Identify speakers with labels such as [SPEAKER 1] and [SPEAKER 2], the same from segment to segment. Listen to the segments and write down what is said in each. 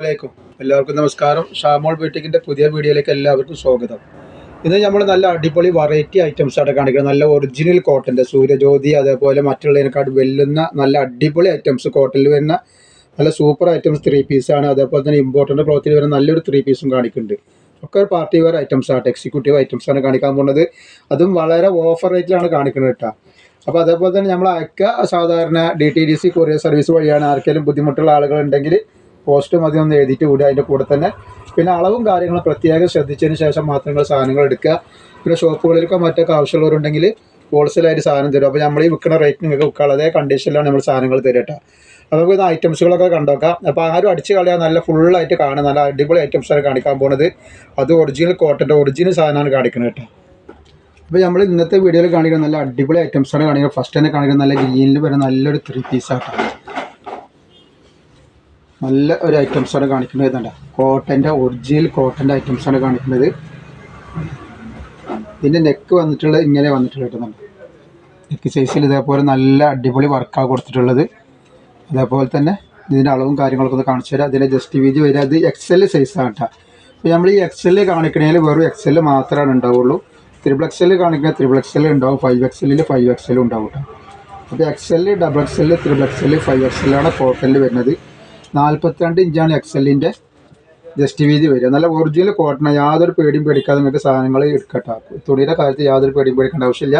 [SPEAKER 1] അലൈക്കും എല്ലാവർക്കും നമസ്കാരം. ഷാമോൾ ബ്യൂട്ടിക്കിന്റെ പുതിയ വീഡിയോയിലേക്ക് എല്ലാവർക്കും സ്വാഗതം. ഇന്ന് നമ്മൾ നല്ല അടിപൊളി വെറൈറ്റി ഐറ്റംസ് ആണ് കാണിക്കുന്നത്. നല്ല ഒറിജിനൽ കോട്ടന്റെ സൂര്യജ്യോതി അതേപോലെ മറ്റുള്ളതിനെക്കാട്ട് വെല്ലുന്ന നല്ല അടിപൊളി ഐറ്റംസ് കോട്ടനിൽ വരുന്ന നല്ല സൂപ്പർ ഐറ്റംസ് ത്രീ പീസാണ് അതേപോലെ തന്നെ ഇമ്പോർട്ടന്റ് ക്ലോത്തിൽ വരുന്ന നല്ലൊരു ത്രീ പീസും കാണിക്കുന്നുണ്ട്. ഒക്കെ പാർട്ടി വെയർ ഐറ്റംസ് ആണ് എക്സിക്യൂട്ടീവ് ഐറ്റംസ് ആണ് കാണിക്കാൻ പോകുന്നത്. അതും വളരെ ഓഫർ റേറ്റിലാണ് കാണിക്കുന്നത് കേട്ടോ. അപ്പോൾ അതേപോലെ തന്നെ നമ്മൾ അയക്കുക. സാധാരണ D T D C courier service വഴിയാണ് ആർക്കെങ്കിലും ബുദ്ധിമുട്ടുള്ള ആളുകളുണ്ടെങ്കിൽ പോസ്റ്റ് മതി ഒന്ന് എഴുതിയിട്ട് കൂടി അതിന്റെ കൂടെ തന്നെ. പിന്നെ അളവും കാര്യങ്ങളും പ്രത്യേകം ശ്രദ്ധിച്ചതിന് ശേഷം മാത്രം നിങ്ങൾ സാധനങ്ങൾ എടുക്കുക. പിന്നെ ഷോപ്പുകളിലൊക്കെ മറ്റൊക്കെ ആവശ്യമുള്ളവരുണ്ടെങ്കിൽ ഹോൾസെയിലായിട്ട് സാധനം തരും. അപ്പോൾ നമ്മൾ ഈ വിൽക്കുന്ന റേറ്റ് നിങ്ങൾക്ക് വിൽക്കുക അതേ കണ്ടീഷനിലാണ് നമ്മൾ സാധനങ്ങൾ തരിക കേട്ടോ. അപ്പോൾ നമുക്ക് ഐറ്റംസുകളൊക്കെ കണ്ടോക്കാം അപ്പോൾ ആരും അടിച്ച് കളയാൻ നല്ല ഫുള്ളായിട്ട് കാണും നല്ല അടിപൊളി ഐറ്റംസാണ് കാണിക്കാൻ പോകുന്നത് അത് ഒറിജിനൽ കോട്ടന്റെ ഒറിജിനൽ സാധനമാണ് കാണിക്കുന്നത് കേട്ടോ. അപ്പോൾ നമ്മൾ ഇന്നത്തെ വീഡിയോയിൽ കാണിക്കുന്ന നല്ല അടിപൊളി ഐറ്റംസാണ് കാണിക്കുന്നത്. ഫസ്റ്റ് തന്നെ കാണിക്കുന്നത് നല്ല ഗ്രീനിൽ വരുന്ന നല്ലൊരു ത്രീ പീസാട്ടോ നല്ല ഒരു ഐറ്റംസാണ് കാണിക്കുന്നത് ഇതണ്ട കോട്ടന്റെ ഒറിജിനൽ കോട്ടന്റെ ഐറ്റംസാണ് കാണിക്കുന്നത്. ഇതിന്റെ നെക്ക് വന്നിട്ടുള്ളത് ഇങ്ങനെ വന്നിട്ടുള്ളത് കേട്ടോ നെക്ക് സൈസിൽ ഇതേപോലെ നല്ല അടിപൊളി വർക്കാണ് കൊടുത്തിട്ടുള്ളത്. അതേപോലെ തന്നെ ഇതിന്റെ അളവും കാര്യങ്ങളൊക്കെ ഒന്ന് കാണിച്ചു തരാം. അതിന്റെ ജസ്റ്റ് വീതി വരിക അത് എക്സൽ സൈസാണ് കേട്ടോ അപ്പോൾ നമ്മൾ ഈ എക്സൽ കാണിക്കണേൽ വെറും എക്സൽ മാത്രമാണ് ഉണ്ടാവുള്ളൂ. ത്രിബിൾ എക്സൽ കാണിക്കുന്ന ത്രിബിൾ എക്സൽ ഉണ്ടാവും. ഫൈവ് എക്സലിൽ ഫൈവ് എക്സലും ഉണ്ടാവും കേട്ടോ അപ്പോൾ XL double XL triple XL five എക്സലാണ് കോട്ടണിൽ വരുന്നത്. നാൽപ്പത്തിരണ്ട് ഇഞ്ചാണ് എക്സലിന്റെ ജസ്റ്റ് വീതി വരിക. നല്ല ഒറിജിനൽ കോട്ടൺ യാതൊരു പേടിയും പേടിക്കാതെ നിങ്ങൾക്ക് സാധനങ്ങൾ എടുക്കട്ടെ. തുണിയുടെ കാര്യത്തിൽ യാതൊരു പേടിയും പേടിക്കേണ്ട ആവശ്യമില്ല.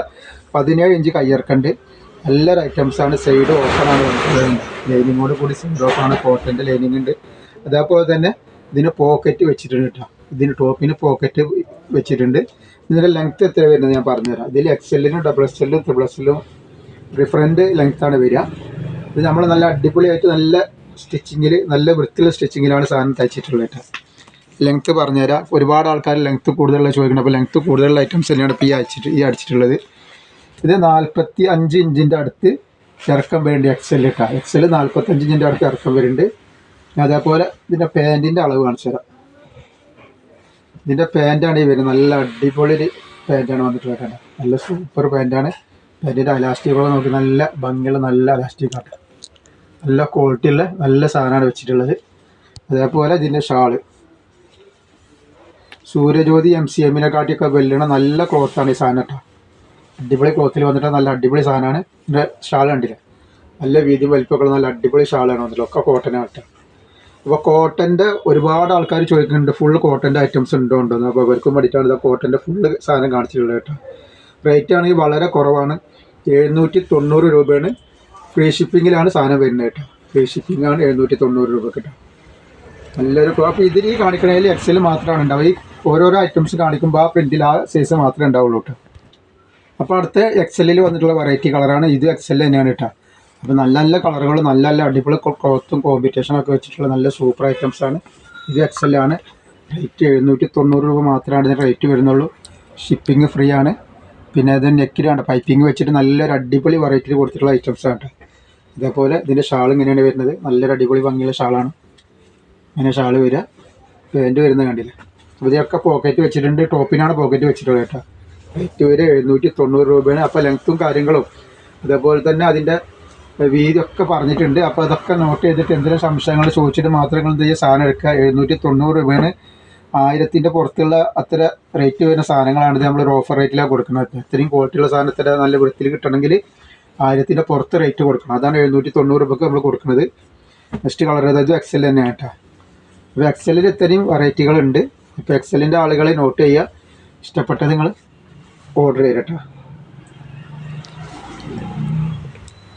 [SPEAKER 1] പതിനേഴ് ഇഞ്ച് കയ്യിറക്കണ്ട്. എല്ലാ ഐറ്റംസാണ് സൈഡ് ഓപ്പൺ ആണ്. ലൈനിങ്ങോട് കൂടി സൈഡ് ഓപ്പണാണ് കോട്ടന്റെ ലൈനിങ് ഉണ്ട്. അതേപോലെ തന്നെ ഇതിന് പോക്കറ്റ് വെച്ചിട്ടുണ്ട് കേട്ടോ. ഇതിന് ടോപ്പിന് പോക്കറ്റ് വെച്ചിട്ടുണ്ട്. ഇതിന്റെ ലെങ്ത് എത്ര വരുന്നത് ഞാൻ പറഞ്ഞുതരാം. ഇതിൽ എക്സെല്ലിനും ഡബിൾ എക്സെല്ലും ത്രിബിൾ എക്സെല്ലും ഡിഫറെന്റ് ലെങ്ത്താണ് വരിക. ഇത് നമ്മൾ നല്ല അടിപൊളിയായിട്ട് നല്ല സ്റ്റിച്ചിങ്ങിൽ നല്ല വൃത്തിയുള്ള സ്റ്റിച്ചിങ്ങിലാണ് സാധനം തയ്ച്ചിട്ടുള്ളത് കേട്ടോ. ലെങ്ത്ത് പറഞ്ഞുതരാം. ഒരുപാട് ആൾക്കാർ ലെങ്ത്ത് കൂടുതലുള്ള ചോദിക്കണം അപ്പോൾ ലെങ്ത്ത് കൂടുതലുള്ള ഐറ്റംസ് തന്നെയാണ് ഇപ്പോൾ ഈ അയച്ചിട്ട് ഈ അടിച്ചിട്ടുള്ളത്. ഇത് നാൽപ്പത്തി അഞ്ച് ഇഞ്ചിന്റെ അടുത്ത് ഇറക്കം വരുന്നുണ്ട് എക്സൽ കേട്ടോ എക്സൽ നാൽപ്പത്തഞ്ച് ഇഞ്ചിന്റെ അടുത്ത് ഇറക്കം വരുന്നുണ്ട്. അതേപോലെ ഇതിന്റെ പാന്റിന്റെ അളവ് കാണിച്ചു തരാം. ഇതിന്റെ പാന്റാണ് ഈ വരുന്നത്. നല്ല അടിപൊളി ഒരു പാന്റാണ് കേട്ടോ. നല്ല സൂപ്പർ പാന്റാണ് പാന്റിന്റെ അലാസ്റ്റിക്കുകൾ നോക്കി നല്ല ഭംഗിയുള്ള നല്ല അലാസ്റ്റിക്കാണ് നല്ല ക്വാളിറ്റിയുള്ള നല്ല സാധനമാണ് വെച്ചിട്ടുള്ളത്. അതേപോലെ ഇതിന്റെ ഷാൾ. സൂര്യജ്യോതി എം സി എമ്മിനെ കാട്ടിയൊക്കെ വെല്ലണ നല്ല ക്ലോത്താണ് ഈ സാധനം കേട്ടോ അടിപൊളി ക്ലോത്തിൽ വന്നിട്ട് നല്ല അടിപൊളി സാധനമാണ് ഇതിന്റെ ഷാൾ കണ്ടില്ലേ? നല്ല വീതി വലിപ്പമൊക്കെ നല്ല അടിപൊളി ഷാളാണ് വന്നിട്ടുള്ളത്. ഒക്കെ കോട്ടനാണ് കേട്ടോ അപ്പോൾ കോട്ടന്റെ ഒരുപാട് ആൾക്കാർ ചോദിക്കുന്നുണ്ട് ഫുൾ കോട്ടന്റെ ഐറ്റംസ് ഉണ്ടോ ഉണ്ടോ അപ്പോൾ അവർക്കും വേണ്ടിയിട്ടാണ് ഇത് കോട്ടന്റെ ഫുള്ള് സാധനം കാണിച്ചിട്ടുള്ളത് കേട്ടോ റേറ്റ് ആണെങ്കിൽ വളരെ കുറവാണ്. എഴുന്നൂറ്റി തൊണ്ണൂറ് രൂപയാണ്. ഫ്രീ ഷിപ്പിങ്ങിലാണ് സാധനം വരുന്നത് കേട്ടോ. ഫ്രീ ഷിപ്പിംഗ് ആണ് എഴുന്നൂറ്റി തൊണ്ണൂറ് രൂപ കേട്ടോ. നല്ലൊരു അപ്പോൾ ഇതിൽ ഈ കാണിക്കണതിൽ എക്സൽ മാത്രമാണ് ഉണ്ടാവുക. ഈ ഓരോരോ ഐറ്റംസ് കാണിക്കുമ്പോൾ ആ പ്രിന്റിൽ ആ സൈസ് മാത്രമേ ഉണ്ടാവുള്ളൂ കേട്ടോ. അപ്പോൾ അടുത്ത എക്സലിൽ വന്നിട്ടുള്ള വെറൈറ്റി കളറാണ് ഇത് എക്സൽ തന്നെയാണ് കേട്ടോ. അപ്പോൾ നല്ല നല്ല കളറുകൾ നല്ല നല്ല അടിപൊളി ക്ലോത്തും കോമ്പറ്റീഷനൊക്കെ വെച്ചിട്ടുള്ള നല്ല സൂപ്പർ ഐറ്റംസ് ആണ്. ഇത് എക്സലാണ് റേറ്റ് എഴുന്നൂറ്റി തൊണ്ണൂറ് രൂപ മാത്രമാണ് ഇതിന് റേറ്റ് വരുന്നുള്ളൂ. ഷിപ്പിംഗ് ഫ്രീ ആണ്. പിന്നെ ഇത് നെക്കിലാണ് പൈപ്പിംഗ് വെച്ചിട്ട് നല്ലൊരു അടിപൊളി വെറൈറ്റിയിൽ കൊടുത്തിട്ടുള്ള ഐറ്റംസ് ആണ് ഇതേപോലെ ഇതിന്റെ ഷാൾ ഇങ്ങനെയാണ് വരുന്നത്. നല്ലൊരു അടിപൊളി ഭംഗിയുള്ള ഷാളാണ്. ഇങ്ങനെ ഷാൾ വരിക. പാന്റ് വരുന്നത് കണ്ടില്ല? അപ്പോൾ ഇതൊക്കെ പോക്കറ്റ് വെച്ചിട്ടുണ്ട്. ടോപ്പിനാണ് പോക്കറ്റ് വെച്ചിട്ടുള്ളത് കേട്ടോ. റേറ്റ് വരെ എഴുന്നൂറ്റി തൊണ്ണൂറ് രൂപയാണ്. അപ്പോൾ ലെങ്ത്തും കാര്യങ്ങളും. അതേപോലെ തന്നെ അതിന്റെ വീതിയൊക്കെ പറഞ്ഞിട്ടുണ്ട്. അപ്പോൾ അതൊക്കെ നോട്ട് ചെയ്തിട്ട് എന്തെങ്കിലും സംശയങ്ങൾ ചോദിച്ചിട്ട് മാത്രം നിങ്ങൾ എന്ത് ചെയ്യുക സാധനം എടുക്കുക. എഴുന്നൂറ്റി തൊണ്ണൂറ് രൂപയാണ്. ആയിരത്തിന്റെ പുറത്തുള്ള അത്ര റേറ്റ് വരുന്ന സാധനങ്ങളാണ് നമ്മൾ ഓഫർ റേറ്റിലാണ് കൊടുക്കുന്നത്. ഇത്രയും ക്വാളിറ്റിയുള്ള സാധനത്തിന്റെ നല്ല വൃത്തിയിൽ കിട്ടണമെങ്കിൽ ആയിരത്തിന്റെ പുറത്ത് റേറ്റ് കൊടുക്കണം. അതാണ് എഴുന്നൂറ്റി തൊണ്ണൂറ് രൂപക്ക് നമ്മൾ കൊടുക്കുന്നത്. നെക്സ്റ്റ് കളർ അതായത് എക്സൽ തന്നെയാണ് കേട്ടോ അപ്പോൾ എക്സലിൽ ഇത്രയും വെറൈറ്റികളുണ്ട് അപ്പോൾ എക്സലിന്റെ ആളുകളെ നോട്ട് ചെയ്യുക ഇഷ്ടപ്പെട്ട നിങ്ങൾ ഓർഡർ ചെയ്യുക കേട്ടോ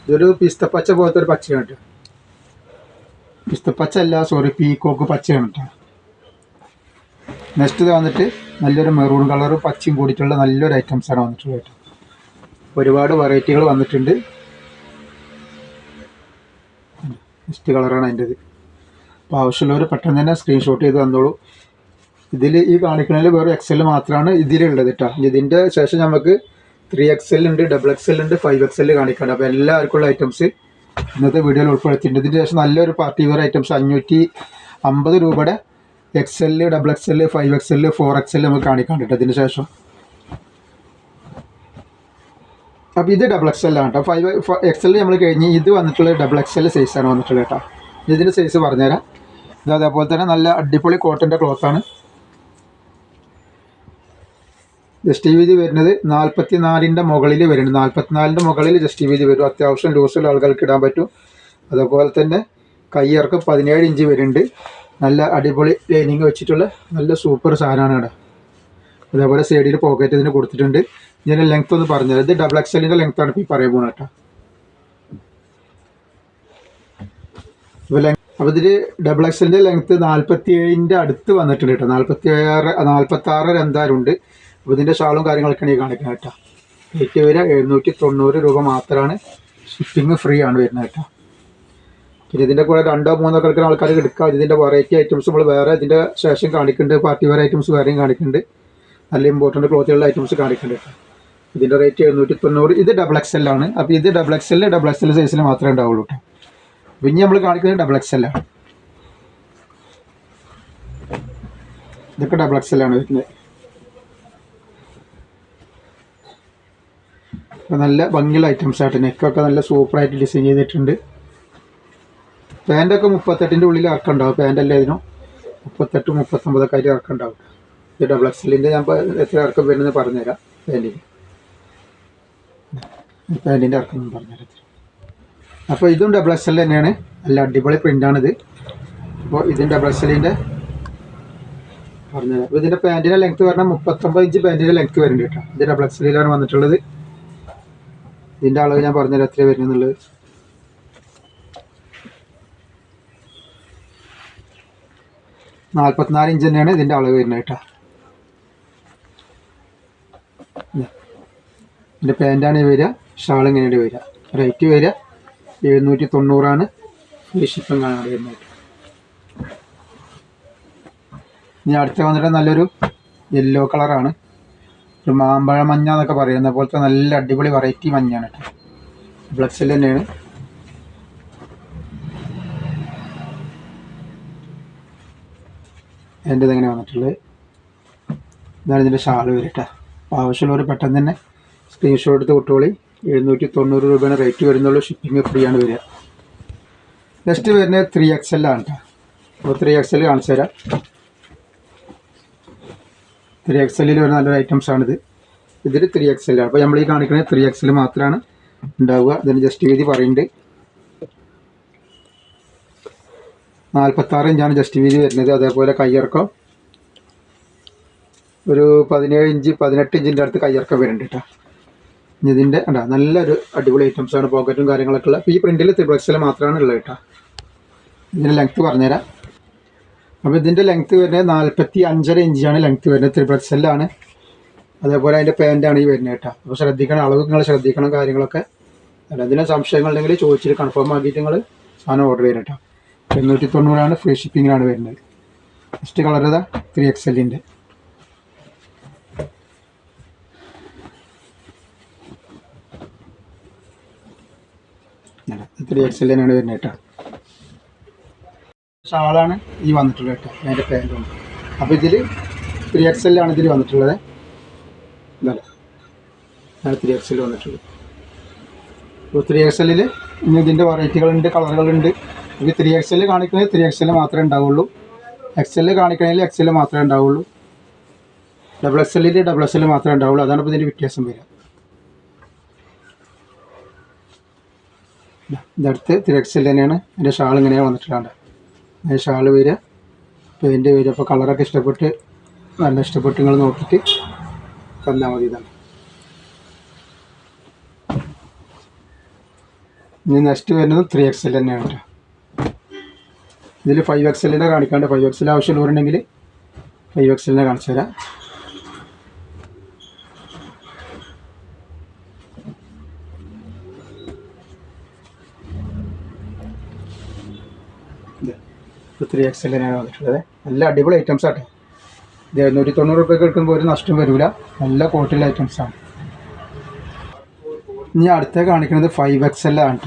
[SPEAKER 1] ഇതൊരു പിസ്തപ്പച്ച പോലത്തെ ഒരു പച്ചയാണ് കേട്ടോ പിസ്തപ്പച്ച അല്ല സോറി പീക്കോക്ക് പച്ചയാണ് കേട്ടോ നെക്സ്റ്റ് വന്നിട്ട് നല്ലൊരു മെറൂൺ കളറും പച്ചയും കൂടിയിട്ടുള്ള നല്ലൊരു ഐറ്റംസ് ആണ് വന്നിട്ടുള്ളത് കേട്ടോ ഒരുപാട് വെറൈറ്റികൾ വന്നിട്ടുണ്ട്. നെക്സ്റ്റ് കളറാണ് അതിന്റെത്. അപ്പോൾ ആവശ്യമുള്ളവർ പെട്ടെന്ന് തന്നെ സ്ക്രീൻഷോട്ട് ചെയ്ത് തന്നോളൂ. ഇതിൽ ഈ കാണിക്കുന്നതിൽ വേറെ എക്സൽ മാത്രമാണ് ഇതിലുള്ളത് കേട്ടോ ഇതിന്റെ ശേഷം നമുക്ക് ത്രീ എക്സൽ ഉണ്ട് ഡബിൾ എക്സൽ ഉണ്ട് ഫൈവ് എക്സൽ കാണിക്കുന്നുണ്ട് അപ്പോൾ എല്ലാവർക്കും ഉള്ള ഐറ്റംസ് ഇന്നത്തെ വീഡിയോയിൽ ഉൾപ്പെടുത്തിയിട്ടുണ്ട്. ഇതിന്റെ ശേഷം നല്ലൊരു പാർട്ടി വെയർ ഐറ്റംസ് അഞ്ഞൂറ്റി അമ്പത് രൂപയുടെ XL double XL five XL four XL നമുക്ക് കാണിക്കാൻ കേട്ടോ ഇതിന് ശേഷം. അപ്പോൾ ഇത് ഡബിൾ എക്സ് ആണ് കേട്ടോ ഫൈവ് എക്സ് എൽ നമ്മൾ കഴിഞ്ഞ് ഇത് വന്നിട്ടുള്ള ഡബിൾ എക്സ് എൽ സൈസാണ് വന്നിട്ടുള്ളത് കേട്ടോ ഇതിന്റെ സൈസ് പറഞ്ഞുതരാം. ഇത് അതേപോലെ തന്നെ നല്ല അടിപൊളി കോട്ടന്റെ ക്ലോത്താണ് ജസ്റ്റ് വീതി വരുന്നത് നാൽപ്പത്തി നാലിന്റെ മുകളിൽ വരുന്നുണ്ട് നാൽപ്പത്തിനാലിന്റെ മുകളിൽ ജസ്റ്റ് ഈ വീതി വരും. അത്യാവശ്യം ലൂസുള്ള ആളുകൾക്ക് ഇടാൻ പറ്റും. അതുപോലെ തന്നെ കയ്യിറക്കം പതിനേഴ് ഇഞ്ച് വരുന്നുണ്ട്. നല്ല അടിപൊളി ലൈനിങ് വെച്ചിട്ടുള്ള നല്ല സൂപ്പർ സാധനമാണ് ഇവിടെ. അതേപോലെ സൈഡിൽ പോക്കറ്റ് ഇതിന് കൊടുത്തിട്ടുണ്ട്. ഇതിന്റെ ലെങ്ത് ഒന്ന് പറഞ്ഞത് ഇത് ഡബിൾ എക്സലിന്റെ ലെങ്ത് ആണ് ഇപ്പോൾ ഈ പറയാൻ ലെങ് അപ്പോൾ ഇതിൽ ഡബിൾ എക്സലിന്റെ ലെങ്ത് നാൽപ്പത്തി ഏഴിന്റെ അടുത്ത് വന്നിട്ടുണ്ട് കേട്ടോ. നാൽപ്പത്തി ആറ് നാൽപ്പത്തി ആറ് ഉണ്ട്. അപ്പോൾ ഷാളും കാര്യങ്ങളൊക്കെയാണ് ഈ കാണിക്കുന്നത് കേട്ടോ. റേറ്റ് വരെ എഴുന്നൂറ്റി തൊണ്ണൂറ് രൂപ മാത്രമാണ് ഷിപ്പിംഗ് ഫ്രീ ആണ് വരുന്നത് കേട്ടോ. പിന്നെ ഇതിന്റെ കൂടെ രണ്ടോ മൂന്നോ കിടക്കുന്ന ആൾക്കാർ എടുക്കാം. ഇതിന്റെ വെറൈറ്റി ഐറ്റംസ് നമ്മൾ വേറെ ഇതിന്റെ ശേഷം കാണിക്കുന്നുണ്ട്. പാർട്ടി വെയർ ഐറ്റംസ് വേറെയും കാണിക്കുന്നുണ്ട്. നല്ല ഇമ്പോർട്ടന്റ് ക്ലോത്തുകളുടെ ഐറ്റംസ് കാണിക്കുന്നുണ്ട് കേട്ടോ. ഇതിന്റെ റേറ്റ് എഴുന്നൂറ്റി തൊണ്ണൂറ് ഇത് ഡബിൾ എക്സ് ആണ്. അപ്പോൾ ഇത് double X L double X L സൈസിൽ മാത്രമേ ഉണ്ടാവുള്ളൂ കേട്ടോ പിന്നെ നമ്മൾ കാണിക്കുന്നത് ഡബിൾ എക്സ് ആണ്. ഇതൊക്കെ ഡബിൾ എക്സ് ആണ് വരുന്നത്. നല്ല ഭംഗിയുള്ള ഐറ്റംസ് ആയിട്ട് നെക്കൊക്കെ നല്ല സൂപ്പറായിട്ട് ഡിസൈൻ ചെയ്തിട്ടുണ്ട്. പാന്റൊക്കെ മുപ്പത്തെട്ടിന്റെ ഉള്ളിൽ ഇറക്കുണ്ടാവും പാന്റല്ലേ അതിനോ മുപ്പത്തെട്ട് മുപ്പത്തൊമ്പതൊക്കെ ആയിട്ട് ഇറക്കുണ്ടാവും ഇത് ഡബിൾ എക്സലിന്റെ ഞാൻ എത്ര ഇറക്കം വരുന്നത് പറഞ്ഞുതരാം. പാന്റിന് പാന്റിന്റെ ഇറക്കം പറഞ്ഞുതരാം അപ്പോൾ ഇതും ഡബിൾ എക്സ് എൽ തന്നെയാണ്. നല്ല അടിപൊളി പ്രിന്റാണിത് അപ്പോൾ ഇതും ഡബിൾ എക്സ് എല്ലിന്റെ പറഞ്ഞുതരാം. അപ്പോൾ ഇതിന്റെ പാന്റിന്റെ ലെങ്ത്ത് പറഞ്ഞാൽ മുപ്പത്തൊമ്പത് ഇഞ്ച് പാന്റിന്റെ ലെങ്ത്ത് വരുന്നുണ്ട് കേട്ടോ. ഇത് ഡബിൾ എക്സ് എല്ലിലാണ് വന്നിട്ടുള്ളത്. ഇതിന്റെ അളവ് ഞാൻ പറഞ്ഞുതരാം എത്ര വരുന്നുള്ളത് നാൽപ്പത്തിനാല് ഇഞ്ച് തന്നെയാണ് ഇതിന്റെ അളവ് വരുന്നത് കേട്ടോ. ഇതിന്റെ പാന്റാണ് വരിക. ഷാൾ ഇങ്ങനെയാണ് വരിക. റേറ്റ് വരിക. എഴുന്നൂറ്റി തൊണ്ണൂറാണ് ഫ്രീ ഷിപ്പിംഗ് ആണ് വരുന്നത് ഇനി അടുത്ത വന്നിട്ട് നല്ലൊരു യെല്ലോ കളറാണ് ഒരു മാമ്പഴ മഞ്ഞ എന്നൊക്കെ പറയുന്ന പോലത്തെ നല്ല അടിപൊളി വെറൈറ്റി മഞ്ഞാണ് കേട്ടോ. ബ്ലക്സിൽ തന്നെയാണ്. എന്റെ ഇതെങ്ങനെ വന്നിട്ടുള്ളത്. ഇതാണ് ഇതിന്റെ ഷാൾ വരട്ടെ അപ്പോൾ ആവശ്യമുള്ളവർ പെട്ടെന്ന് തന്നെ സ്ക്രീൻഷോട്ട് എടുത്ത് വിട്ടോളി. എഴുന്നൂറ്റി തൊണ്ണൂറ് രൂപയാണ് റേറ്റ് വരുന്നുള്ളൂ. ഷിപ്പിംഗ് ഫ്രീ ആണ് വരിക. നെക്സ്റ്റ് വരുന്നത് ത്രീ എക്സ് എൽ ആണ് കേട്ടോ അപ്പോൾ ത്രീ എക്സ് എൽ കാണിച്ചു തരാം. ത്രീ എക്സ് എല്ലിൽ വരുന്ന നല്ലൊരു ഐറ്റംസ് ആണിത് ഇതിൽ ത്രീ എക്സ് എൽ ആണ്. അപ്പോൾ നമ്മൾ ഈ കാണിക്കുന്നത് ത്രീ എക്സ് എൽ മാത്രമാണ് ഉണ്ടാവുക. ഇതിന് ജസ്റ്റ് വീതി പറയുന്നുണ്ട് നാൽപ്പത്താറ് ഇഞ്ചാണ് ജസ്റ്റ് വീതി വരുന്നത്. അതേപോലെ കയ്യിറക്കം ഒരു പതിനേഴ് ഇഞ്ച് പതിനെട്ട് ഇഞ്ചിന്റെ അടുത്ത് കയ്യിറക്കം വരുന്നുണ്ട് കേട്ടോ ഇതിന്റെ അല്ല നല്ലൊരു അടിപൊളി ഐറ്റംസ് ആണ് പോക്കറ്റും കാര്യങ്ങളൊക്കെ ഉള്ള. ഈ പ്രിന്റിൽ ത്രിപ്ലക്സിൽ മാത്രമാണ് ഉള്ളത് കേട്ടോ. ഇതിന്റെ ലെങ്ത്ത് പറഞ്ഞുതരാം. അപ്പോൾ ഇതിന്റെ ലെങ്ത്ത് വരുന്നത് നാൽപ്പത്തി അഞ്ചര ഇഞ്ചാണ് ലെങ്ത്ത് വരുന്നത് ത്രിബിൾ എക്സലാണ് അതേപോലെ അതിന്റെ പാന്റാണ് ഈ വരുന്നത് കേട്ടോ. അപ്പോൾ ശ്രദ്ധിക്കണം അളവ് നിങ്ങൾ ശ്രദ്ധിക്കണം കാര്യങ്ങളൊക്കെ. എന്തെങ്കിലും സംശയങ്ങളുണ്ടെങ്കിൽ ചോദിച്ചിട്ട് കൺഫേം ആക്കിയിട്ട് നിങ്ങൾ സാധനം ഓർഡർ ചെയ്യണം കേട്ടോ. എണ്ണൂറ്റി തൊണ്ണൂറാണ് ഫ്രീ ഷിപ്പിങ്ങിനാണ് വരുന്നത്. ഫസ്റ്റ് കളർ ഇതാ ത്രീ എക്സ് എല്ലിന്റെ ത്രീ എക്സ് തന്നെയാണ് വരുന്നത് കേട്ടോ. ഷാളാണ് ഈ വന്നിട്ടുള്ളത് കേട്ടോ അതിന്റെ പാന്റും അപ്പോൾ ഇതിൽ ത്രീ എക്സ് എല്ലാണ് ഇതിൽ വന്നിട്ടുള്ളത്. ഇതല്ല ആണ് ത്രീ എക്സ് എൽ വന്നിട്ടുള്ളത്. അപ്പോൾ ത്രീ എക്സ് എല്ലിൽ ഇനി ഇതിന്റെ വെറൈറ്റികളുണ്ട് കളറുകളുണ്ട് ഇത് ത്രീ എക്സ് എൽ കാണിക്കുന്നത് ത്രീ മാത്രമേ ഉണ്ടാവുള്ളൂ. എക്സ് എൽ കാണിക്കണമെങ്കിൽ എക്സ് എൽ മാത്രമേ ഉണ്ടാവുള്ളൂ. ഡബിൾ എക്സ് എല്ലിൽ ഡബിൾ എക്സ് എൽ മാത്രമേ ഉണ്ടാവുള്ളൂ. അതാണ് ഇപ്പോൾ ഇതിന്റെ വ്യത്യാസം വരിക. ഇതടുത്ത് തിരക്സിൽ തന്നെയാണ്. എന്റെ ഷാൾ ഇങ്ങനെയാണ് വന്നിട്ടുള്ളത് ഷാൾ വരിക. പെയിന്റ് വരിക. അപ്പോൾ കളറൊക്കെ ഇഷ്ടപ്പെട്ട് നല്ല ഇഷ്ടപ്പെട്ട് നിങ്ങൾ നോക്കിയിട്ട് തന്നാൽ മതി ഇതാണ്. ഇനി നെക്സ്റ്റ് വരുന്നത് ത്രീ എക്സ് എൽ തന്നെയാണ് കേട്ടോ. ഇതിൽ ഫൈവ് എക്സ് എല്ലിന്റെ കാണിക്കാണ്ട് ഫൈവ് എക്സ് എൽ ആവശ്യമുള്ളവരുണ്ടെങ്കിൽ ഫൈവ് എക്സ് എല്ലിനെ കാണിച്ചു തരാം ത്രീ എക്സ് എല്ലിനാണ് വന്നിട്ടുള്ളത്? നല്ല അടിപൊളി ഐറ്റംസ് ആട്ടെ. ഇത് എഴുന്നൂറ്റി തൊണ്ണൂറ് റുപ്യക്ക് എടുക്കുമ്പോൾ ഒരു നഷ്ടം വരില്ല നല്ല ക്വാളിറ്റിയിലെ ഐറ്റംസ് ആണ്. ഇനി അടുത്ത കാണിക്കുന്നത് ഫൈവ് എക്സ് എൽ ആണ്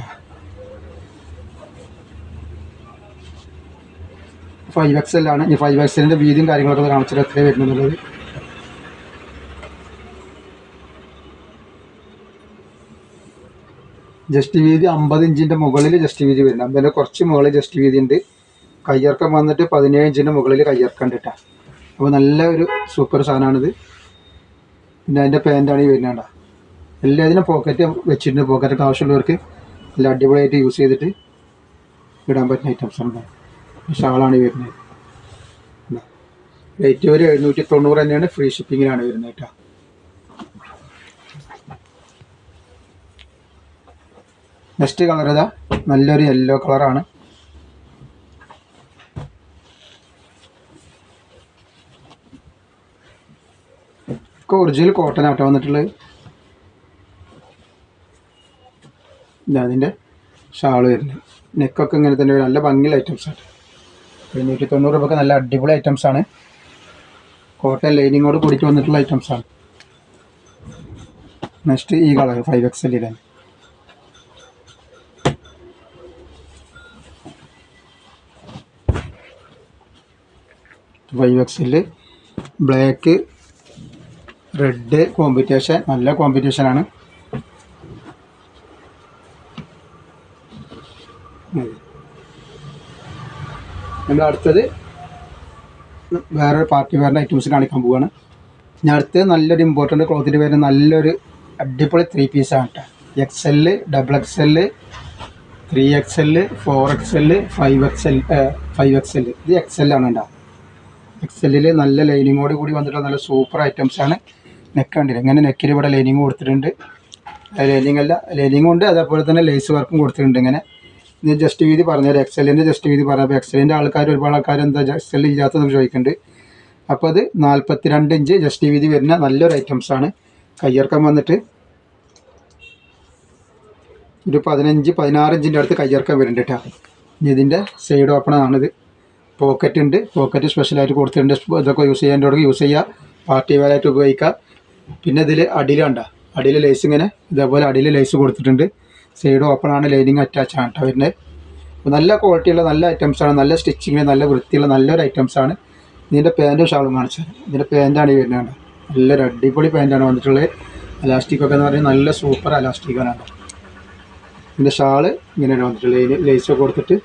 [SPEAKER 1] ഫൈവ് എക്സ് എൽ ആണ്. ഈ ഫൈവ് എക്സ് എല്ലിന്റെ വീതിയും കാര്യങ്ങളൊക്കെ കാണിച്ചിട്ട് എത്രയാണ് വരുന്നുള്ളത്? ജസ്റ്റ് വീതി അമ്പത് ഇഞ്ചിന്റെ മുകളിൽ ജസ്റ്റ് വീതി വരുന്നത് അമ്പതിന്റെ കുറച്ച് മുകളിൽ ജസ്റ്റ് വീതി ഉണ്ട്. കയ്യിറക്കം വന്നിട്ട് പതിനേഴ് ഇഞ്ചിന്റെ മുകളിൽ കയ്യിറക്കം കേട്ടോ അപ്പോൾ നല്ല ഒരു സൂപ്പർ സാധനമാണിത് പിന്നെ അതിന്റെ പാന്റാണ് ഈ വരുന്നത് എല്ലാത്തിനും പോക്കറ്റ് വെച്ചിട്ടുണ്ട്. പോക്കറ്റൊക്കെ ആവശ്യമുള്ളവർക്ക് നല്ല അടിപൊളിയായിട്ട് യൂസ് ചെയ്തിട്ട് ഇടാൻ പറ്റുന്ന ഐറ്റംസ് ആണ്. ഷാളാണ് ഈ വരുന്നത്. റേറ്റ് ഒരു എഴുന്നൂറ്റി തൊണ്ണൂറ് തന്നെയാണ് ഫ്രീ ഷിപ്പിങ്ങിലാണ് വരുന്നത് കേട്ടോ. നെക്സ്റ്റ് കളർ ഇതാ. നല്ലൊരു യെല്ലോ കളറാണ് ഒക്കെ ഒറിജിനൽ കോട്ടൺ ആട്ടോ വന്നിട്ടുള്ളത്. ഇതാ അതിന്റെ ഷാൾ വരുന്നത്. നെക്കൊക്കെ ഇങ്ങനെ തന്നെ വരും. നല്ല ഭംഗിയുള്ള ഐറ്റംസ് ആണ്. എഴുന്നൂറ്റി തൊണ്ണൂറ് രൂപക്ക് നല്ല അടിപൊളി ഐറ്റംസ് ആണ്. കോട്ടൺ ലൈനിങ്ങോട് കൂടിയിട്ട് വന്നിട്ടുള്ള ഐറ്റംസ് ആണ്. നെക്സ്റ്റ് ഈ കളർ ഫൈവ് എക്സ് എല്ലിലാണ് ഫൈവ് എക്സിൽ ബ്ലാക്ക് റെഡ് കോമ്പറ്റീഷൻ നല്ല കോമ്പറ്റീഷനാണ് നമ്മൾ അടുത്തത് വേറൊരു പാർട്ടി വെയറിന്റെ ഐറ്റംസ് കാണിക്കാൻ പോവുകയാണ് ഞാൻ അടുത്തത് നല്ലൊരു ഇമ്പോർട്ടന്റ് ക്ലോത്തിന്റെ പേര് നല്ലൊരു അടിപൊളി ത്രീ പീസാണ് കേട്ടോ X L double X L three X L four X L five X L five X L ഇത് എക്സ് എല്ലാണ് കേട്ടോ എല്ലിൽ നല്ല ലൈനിങ്ങോട് കൂടി വന്നിട്ടുള്ള നല്ല സൂപ്പർ ഐറ്റംസ് ആണ്. നെക്ക് കണ്ടില്ല? ഇങ്ങനെ നെക്കിൽ ഇവിടെ ലൈനിങ് കൊടുത്തിട്ടുണ്ട്. ലൈനിങ് അല്ല ലൈനിങ് ഉണ്ട്. അതേപോലെ തന്നെ ലേസ് വർക്കും കൊടുത്തിട്ടുണ്ട് ഇങ്ങനെ. ഇത് ജസ്റ്റ് വീതി പറഞ്ഞുതരാം. എക്സലിന്റെ ജസ്റ്റ് വീതി പറയാം അപ്പോൾ എക്സലിന്റെ ആൾക്കാർ ഒരുപാട് ആൾക്കാർ എന്താ എക്സൽ ഇല്ലാത്തതെന്ന് ചോദിക്കുന്നുണ്ട്. അപ്പോൾ അത് നാൽപ്പത്തി രണ്ട് ഇഞ്ച് ജസ്റ്റ് വീതി വരുന്ന നല്ലൊരു ഐറ്റംസ് ആണ്. കയ്യിറക്കം വന്നിട്ട് ഒരു പതിനഞ്ച് പതിനാറ് ഇഞ്ചിന്റെ അടുത്ത് കയ്യിറക്കം വരുന്നുണ്ട് കേട്ടോ ഇനി ഇതിന്റെ സൈഡ് ഓപ്പൺ ആണിത് പോക്കറ്റ് ഉണ്ട്. പോക്കറ്റ് സ്പെഷ്യലായിട്ട് കൊടുത്തിട്ടുണ്ട്. ഇതൊക്കെ യൂസ് ചെയ്യാന്റെ യൂസ് ചെയ്യുക പാർട്ടി വെയറായിട്ട് ഉപയോഗിക്കുക പിന്നെ ഇതിൽ അടിയിലുണ്ട അടിയിൽ ലേസ് ഇങ്ങനെ ഇതേപോലെ അടിയിൽ ലേസ് കൊടുത്തിട്ടുണ്ട്. സൈഡ് ഓപ്പൺ ആണ് ലൈനിങ് അറ്റാച്ച് ആണ് കേട്ടോ വരുന്നത്. അപ്പോൾ നല്ല ക്വാളിറ്റിയുള്ള നല്ല ഐറ്റംസ് ആണ് നല്ല സ്റ്റിച്ചിങ് നല്ല വൃത്തിയുള്ള നല്ലൊരു ഐറ്റംസ് ആണ്. ഇതിന്റെ പാന്റും ഷാളും കാണിച്ചത് ഇതിന്റെ പാന്റാണ് ഈ വരുന്നത് നല്ലൊരു അടിപൊളി പാന്റാണ് വന്നിട്ടുള്ളത്. അലാസ്റ്റിക് ഒക്കെ എന്ന് പറഞ്ഞാൽ നല്ല സൂപ്പർ അലാസ്റ്റിക്കാണ് ഇതിന്റെ ഷാൾ ഇങ്ങനെയാണ് വന്നിട്ടുള്ളത്. ഇതിന് ലേസ് കൊടുത്തിട്ട്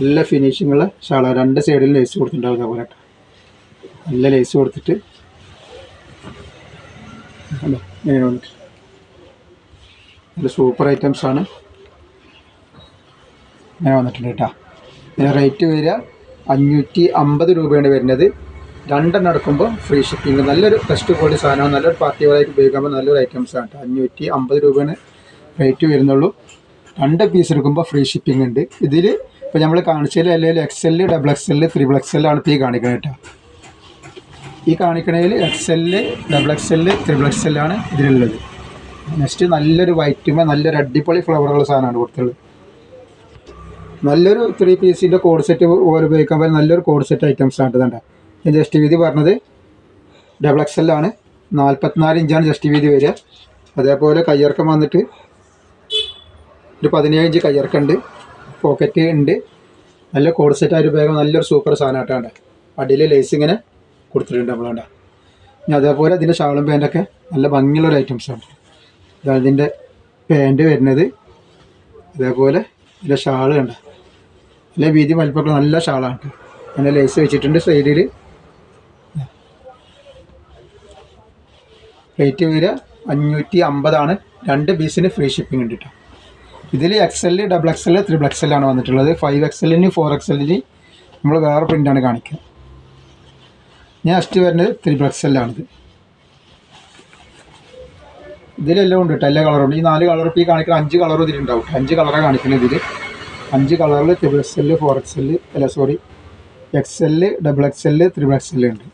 [SPEAKER 1] നല്ല ഫിനിഷിങ്ങുള്ള ഷാളാണ് ഷാള. രണ്ട് സൈഡിൽ ലേസ് കൊടുത്തിട്ടുണ്ടാവും അതേപോലെ നല്ല ലേസ് കൊടുത്തിട്ട് ഇങ്ങനെ വന്നിട്ട് നല്ല സൂപ്പർ ഐറ്റംസ് ആണ്. ഇങ്ങനെ വന്നിട്ടുണ്ട് കേട്ടോ ഇതിന് റേറ്റ് വരിക അഞ്ഞൂറ്റി അമ്പത് രൂപയാണ് വരുന്നത്. രണ്ടെണ്ണം എടുക്കുമ്പോൾ ഫ്രീ ഷിപ്പിംഗ് നല്ലൊരു ബെസ്റ്റ് ക്വാളിറ്റി സാധനമാണ്. നല്ലൊരു പാർട്ടി വെയറായിട്ട് ഉപയോഗിക്കുമ്പോൾ നല്ലൊരു ഐറ്റംസ് ആണ് കേട്ടോ അഞ്ഞൂറ്റി അമ്പത് രൂപയാണ് റേറ്റ് വരുന്നുള്ളൂ. രണ്ട് പീസ് എടുക്കുമ്പോൾ ഫ്രീ ഷിപ്പിംഗ് ഉണ്ട്. ഇതിൽ ഇപ്പോൾ നമ്മൾ കാണിച്ചതിൽ അല്ലെങ്കിൽ X L double X L triple X എല്ലാണ് ഇപ്പോൾ ഈ കാണിക്കുന്നത് കേട്ടോ ഈ കാണിക്കണതിൽ X L double X L triple X എല്ലാണ് ഇതിലുള്ളത്. നെക്സ്റ്റ് നല്ലൊരു വൈറ്റുമ നല്ലൊരു അടിപൊളി ഫ്ലവറുള്ള സാധനമാണ് കൊടുത്തുള്ളത് നല്ലൊരു ത്രീ പീസിന്റെ കോഡ് സെറ്റ് പോലെ ഉപയോഗിക്കാൻ പറ്റുന്ന നല്ലൊരു കോഡ് സെറ്റ് ഐറ്റംസ് ആണ് ഇതുണ്ട് ഞാൻ ജസ്റ്റ് വീതി പറഞ്ഞത് ഡബിൾ എക്സ് എല്ലാണ് നാൽപ്പത്തിനാല് ഇഞ്ചാണ് ജസ്റ്റ് വീതി വരിക. അതേപോലെ കയ്യിറക്കം വന്നിട്ട് ഒരു പതിനേഴ് ഇഞ്ച് കയ്യിറക്കുണ്ട് പോക്കറ്റ് ഉണ്ട്. നല്ല കോഡ് സെറ്റ് ആയിട്ട് ഉപയോഗം നല്ലൊരു സൂപ്പർ സാധനമായിട്ടാണ് അടിയിൽ ലേസ് ഇങ്ങനെ കൊടുത്തിട്ടുണ്ട്. നമ്മൾ വേണ്ട ഇനി അതേപോലെ ഇതിന്റെ ഷാളും പാന്റൊക്കെ നല്ല ഭംഗിയുള്ള ഒരു ഐറ്റംസാണ് ഇതാണ് ഇതിന്റെ പാന്റ് വരുന്നത്. അതേപോലെ ഇതിന്റെ ഷാൾ കണ്ട. നല്ല വീതി വലിപ്പമൊക്കെ നല്ല ഷാളാണ് അങ്ങനെ ലേസ് വെച്ചിട്ടുണ്ട് സൈഡിൽ റേറ്റ് വരിക അഞ്ഞൂറ്റി അമ്പതാണ് രണ്ട് പീസിന് ഫ്രീ ഷിപ്പിംഗ് ഉണ്ട് കേട്ടോ. ഇതിൽ X L double X L triple X ആണ് വന്നിട്ടുള്ളത്. ഫൈവ് എക്സ് എല്ലിന് ഫോർ എക്സ് എല്ലിന് നമ്മൾ വേറെ പ്രിന്റാണ് കാണിക്കുക. നെക്സ്റ്റ് വരുന്നത് ത്രിബിൾ എക്സ് എല്ലാണിത് ഇതിലെല്ലാം ഉണ്ട് കേട്ടോ എല്ലാ കളറുണ്ട് ഈ നാല് കളർ ഇപ്പോൾ ഈ കാണിക്കുന്ന അഞ്ച് കളറും ഇതിലുണ്ടാവും അഞ്ച് കളറാണ് കാണിക്കുന്നത് ഇതിൽ അഞ്ച് കളറിൽ triple X L four X L അല്ല sorry X L double X L triple X L ഉണ്ട്.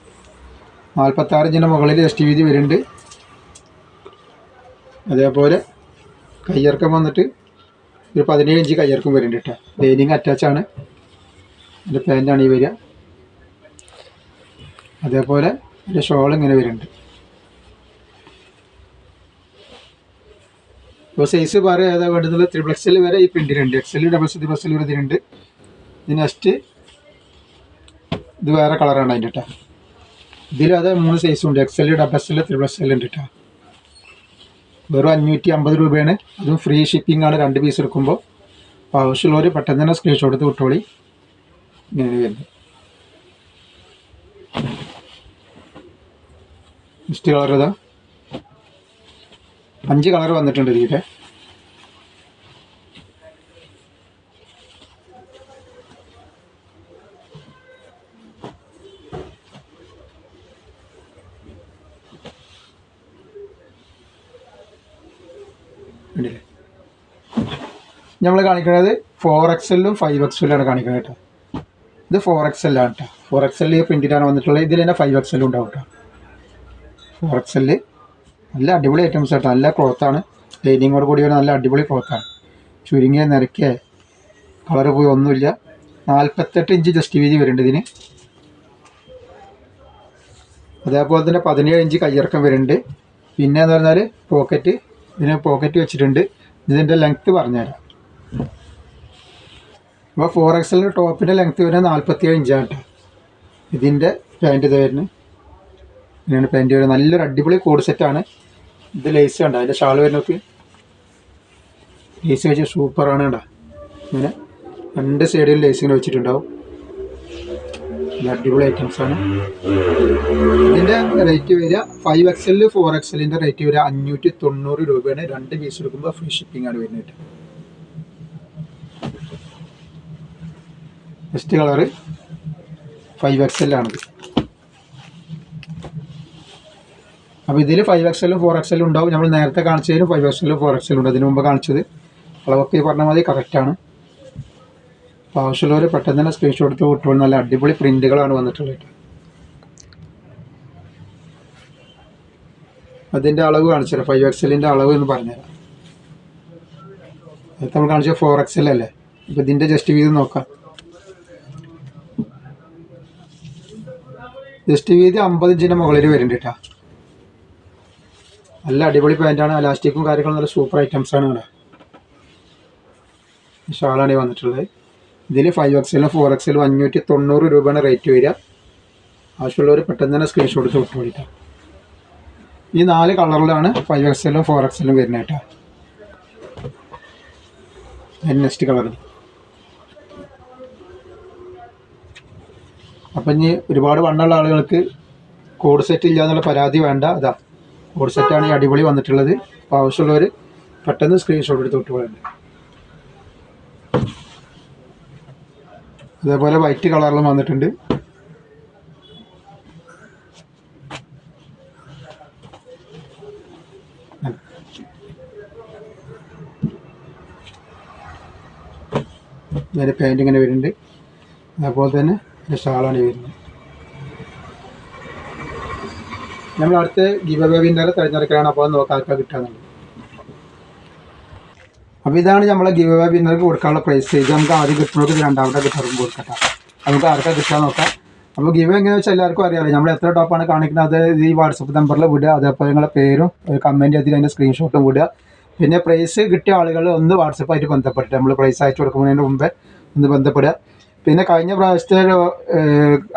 [SPEAKER 1] നാൽപ്പത്താറ് ഇഞ്ചിന്റെ മുകളിൽ എസ് ടി വീതി വരുന്നുണ്ട്. അതേപോലെ കയ്യിറക്കം വന്നിട്ട് ഒരു പതിനേഴ് ഇഞ്ച് കയ്യിറക്കം വരുന്നുണ്ട് കേട്ടോ. ലൈനിങ് അറ്റാച്ച് ആണ്. എന്റെ പാന്റാണ് ഈ വരിക. അതേപോലെ എന്റെ ഷോൾ ഇങ്ങനെ വരുന്നുണ്ട്. ഇപ്പോൾ സൈസ് പറയാം ഏതാ വേണ്ടത് ത്രിബിൾ എക്സൽ വരെ ഈ പ്രിന്റിലുണ്ട് XL double X triple XL വരെ ഇതിലുണ്ട് ഇത് നെക്സ്റ്റ് ഇത് വേറെ കളറാണ് അതിന്റെ കേട്ടോ ഇതിലും അത് മൂന്ന് സൈസും ഉണ്ട്. XL double XL triple XL ഉണ്ട് കേട്ടോ വെറും അഞ്ഞൂറ്റി അമ്പത് രൂപയാണ്. അതും ഫ്രീ ഷിപ്പിംഗ് ആണ്. രണ്ട് പീസ് എടുക്കുമ്പോൾ. അപ്പോൾ ആവശ്യമുള്ളവർ പെട്ടെന്ന് തന്നെ സ്ക്രീൻഷോട്ട് എടുത്ത് വിട്ടോളി. ഇങ്ങനെ വരുന്നത് മിസ്റ്റ് കളർ ഇതാ അഞ്ച് കളർ വന്നിട്ടുണ്ട് ഇതിന്റെ നമ്മൾ കാണിക്കുന്നത് ഫോർ എക്സലും ഫൈവ് എക്സലാണ് കാണിക്കുന്നത് കേട്ടോ. ഇത് ഫോർ എക്സലാണ് കേട്ടോ. ഫോർ എക്സൽ പ്രിന്റിലാണ് വന്നിട്ടുള്ളത്. ഇതിൽ തന്നെ ഫൈവ് എക്സലും ഉണ്ടാവും കേട്ടോ. ഫോർ എക്സൽ നല്ല അടിപൊളി ഐറ്റംസ് ആയിട്ട് നല്ല ക്ലോത്താണ് ലൈനിങ്ങോട് കൂടി ഒരു നല്ല അടിപൊളി ക്ലോത്താണ് ചുരുങ്ങിയ നിരക്കിയ കളർ പോയി ഒന്നുമില്ല. നാൽപ്പത്തെട്ട് ഇഞ്ച് ജസ്റ്റ് വീതി വരുന്നുണ്ട് ഇതിന്. അതേപോലെ തന്നെ പതിനേഴ് ഇഞ്ച് കയ്യിറക്കം വരുന്നുണ്ട്. പിന്നെ എന്ന് പറഞ്ഞാൽ പോക്കറ്റ് ഇതിന് പോക്കറ്റ് വെച്ചിട്ടുണ്ട്. ഇതിന്റെ ലെങ്ത്ത് പറഞ്ഞുതരാം. അപ്പോൾ ഫോർ എക്സലിന്റെ ടോപ്പിന്റെ ലെങ്ത്ത് വരുന്നത് നാൽപ്പത്തിയേഴ് ഇഞ്ചാണ് കേട്ടോ ഇതിന്റെ പാന്റ് ഇത് വരുന്നത്. ഇങ്ങനെയാണ് പാന്റ് വരുന്നത് നല്ലൊരു അടിപൊളി കോഡ് സെറ്റാണ് ഇത് ലേസ് കണ്ട? അതിന്റെ ഷാൾ വരുന്നൊക്കെ ലേസ് വെച്ച് സൂപ്പറാണ് കണ്ട? ഇങ്ങനെ രണ്ട് സൈഡിൽ ലേസ് ഇങ്ങനെ വെച്ചിട്ടുണ്ടാവും. അടിപൊളി ഐറ്റംസ് ആണ്. ഇതിന്റെ റേറ്റ് വരിക ഫൈവ് എക്സലിൽ ഫോർ എക്സലിന്റെ റേറ്റ് വരിക അഞ്ഞൂറ്റി തൊണ്ണൂറ് രൂപയാണ്. രണ്ട് പീസ് എടുക്കുമ്പോൾ ഫ്രീ ഷിപ്പിംഗ് ആണ് വരുന്നത്. ബെസ്റ്റ് കളറ് ഫൈവ് എക്സലാണിത് അപ്പോൾ ഇതിൽ ഫൈവ് എക്സലും ഫോർ എക്സലും ഉണ്ടാവും. നമ്മൾ നേരത്തെ കാണിച്ചതിലും ഫൈവ് എക്സലും ഫോർ എക്സലും ഉണ്ട്. അതിന് മുമ്പ് കാണിച്ചത്. അളവൊക്കെ ഈ പറഞ്ഞ മതി കറക്റ്റാണ് അപ്പോൾ ആവശ്യമുള്ളവർ പെട്ടെന്ന് തന്നെ സ്ക്രീൻഷോട്ട് എടുത്ത് വിട്ടോളൂ നല്ല അടിപൊളി പ്രിന്റുകളാണ് വന്നിട്ടുള്ളത്. അതിന്റെ അളവ് കാണിച്ചു തരാം. ഫൈവ് എക്സലിന്റെ അളവ് എന്ന് പറഞ്ഞുതരാം. നേരത്തെ നമ്മൾ കാണിച്ച ഫോർ എക്സൽ അല്ലേ? അപ്പോൾ ഇതിന്റെ ജസ്റ്റ് വീതി നോക്കാം. ജസ്റ്റ് വീതി അമ്പത് ഇഞ്ചിന്റെ മുകളിൽ വരുന്നുണ്ട് കേട്ടോ നല്ല അടിപൊളി പാന്റാണ് അലാസ്റ്റിക്കും കാര്യങ്ങളും നല്ല സൂപ്പർ ഐറ്റംസ് ആണ് ഇവിടെ. ഷാളാണ് ഈ വന്നിട്ടുള്ളത്. ഇതിൽ ഫൈവ് എക്സലും ഫോർ എക്സലും അഞ്ഞൂറ്റി തൊണ്ണൂറ് രൂപയാണ് റേറ്റ് വരിക. ആവശ്യമുള്ളവർ പെട്ടെന്ന് തന്നെ സ്ക്രീൻഷോട്ട് തൊട്ട് വേണ്ടിയിട്ടാണ് ഈ നാല് കളറിലാണ് ഫൈവ് എക്സലും ഫോർ എക്സലും വരുന്നത് കേട്ടോ. നെക്സ്റ്റ് കളർ അപ്പം ഇനി ഒരുപാട് വണ്ണമുള്ള ആളുകൾക്ക് കോഡ് സെറ്റ് ഇല്ല എന്നുള്ള പരാതി വേണ്ട. അതാ. കോഡ് സെറ്റാണ് ഈ അടിപൊളി വന്നിട്ടുള്ളത്. അപ്പോൾ ആവശ്യമുള്ളവർ പെട്ടെന്ന് സ്ക്രീൻഷോട്ട് എടുത്ത് വിട്ടുപോലുണ്ട് അതേപോലെ വൈറ്റ് കളറിലും വന്നിട്ടുണ്ട്. ഇതിന്റെ പാന്റ് ഇങ്ങനെ വരുന്നുണ്ട്. അതേപോലെ തന്നെ ഒരു ഷാളാണ് വരുന്നത്. നമ്മൾ അടുത്ത് ഗീവ അവേ വിന്നറെ തിരഞ്ഞെടുക്കാനാണ് അപ്പോൾ നോക്കാം ആർക്കാ കിട്ടുകയെന്നുള്ളത് അപ്പോൾ ഇതാണ് നമ്മളെ ഗിവ് വിന്നർക്ക് കൊടുക്കാനുള്ള പ്രൈസ് ഇത് നമുക്ക് ആദ്യം കിട്ടുന്നത് രണ്ടാമത്തെ കിട്ടും കൊടുക്കട്ടെ. നമുക്ക് ആർക്കാ കിട്ടാൻ നോക്കാം. അപ്പോൾ ഗിവ് എങ്ങനെയാണെന്ന് വെച്ചാൽ എല്ലാവർക്കും അറിയാമല്ലോ നമ്മൾ എത്ര ടോപ്പാണ് കാണിക്കുന്നത്. അത് ഈ വാട്സപ്പ് നമ്പറിൽ വിടുക അതേപോലെ നിങ്ങളുടെ പേരും കമന്റ് ചെയ്തിട്ട് അതിന്റെ സ്ക്രീൻഷോട്ടും വിടുക. പിന്നെ പ്രൈസ് കിട്ടിയ ആളുകൾ ഒന്ന് വാട്സപ്പായിട്ട് ബന്ധപ്പെട്ട് നമ്മൾ പ്രൈസ് അയച്ചു കൊടുക്കുന്നതിന് മുമ്പേ ഒന്ന് ബന്ധപ്പെടുക. പിന്നെ കഴിഞ്ഞ പ്രാവശ്യത്തെ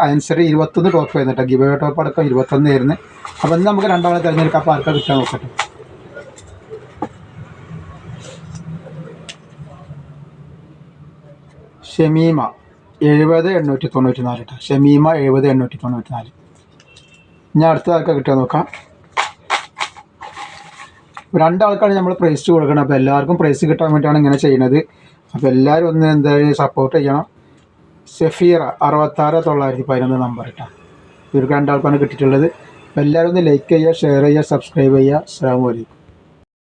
[SPEAKER 1] ആൻസർ ഇരുപത്തൊന്ന് ടോപ്പ് ആയിരുന്നു കേട്ടോ ഗിവേ ടോപ്പ് അടക്കം ഇരുപത്തൊന്ന് ആയിരുന്നു. അപ്പം ഇന്ന് നമുക്ക് രണ്ടാളെ തിരഞ്ഞെടുക്കാം അപ്പോൾ ആർക്കാ കിട്ടാൻ നോക്കട്ടെ? ഷമീമ എഴുപത് എണ്ണൂറ്റി തൊണ്ണൂറ്റി നാല് കേട്ടോ ഷമീമ എഴുപത് എണ്ണൂറ്റി തൊണ്ണൂറ്റി നാല് ഞാൻ അടുത്ത ആൾക്കാർ കിട്ടാൻ നോക്കാം? രണ്ടാൾക്കാണ് നമ്മൾ പ്രൈസ് കൊടുക്കണം അപ്പോൾ എല്ലാവർക്കും പ്രൈസ് കിട്ടാൻ വേണ്ടിയാണ് ഇങ്ങനെ ചെയ്യുന്നത്. അപ്പോൾ എല്ലാവരും ഒന്ന് എന്തായാലും സപ്പോർട്ട് ചെയ്യണം. സെഫീറ അറുപത്താറ് തൊള്ളായിരത്തി പതിനൊന്ന് നമ്പർ കേട്ടോ ഇവർക്ക് രണ്ടാൾക്കാണ് കിട്ടിയിട്ടുള്ളത്. എല്ലാവരും ഒന്ന് ലൈക്ക് ചെയ്യുക ഷെയർ ചെയ്യുക സബ്സ്ക്രൈബ് ചെയ്യുക. അസ്സാം വലൈക്കും